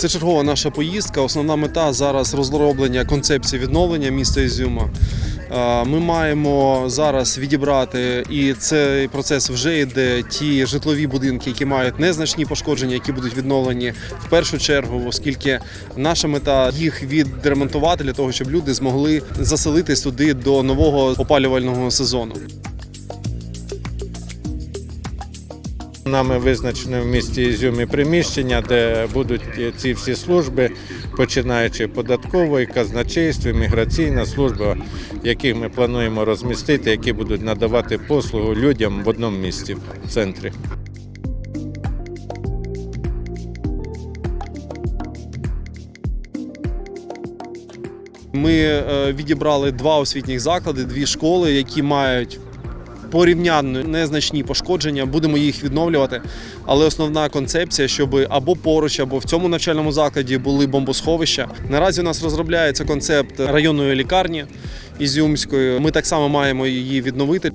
Це чергова наша поїздка. Основна мета зараз розроблення концепції відновлення міста Ізюма. Ми маємо зараз відібрати, і цей процес вже йде. Ті житлові будинки, які мають незначні пошкодження, які будуть відновлені в першу чергу, оскільки наша мета їх відремонтувати для того, щоб люди змогли заселитись туди до нового опалювального сезону. Нами визначено в місті Ізюмі приміщення, де будуть ці всі служби, починаючи податкової, казначейство, міграційна служба, яких ми плануємо розмістити, які будуть надавати послугу людям в одному місті в центрі. Ми е, відібрали два освітніх заклади, дві школи, які мають порівняно незначні пошкодження. Будемо їх відновлювати. Але основна концепція, щоб або поруч, або в цьому навчальному закладі були бомбосховища. Наразі у нас розробляється концепт районної лікарні Ізюмської. Ми так само маємо її відновити.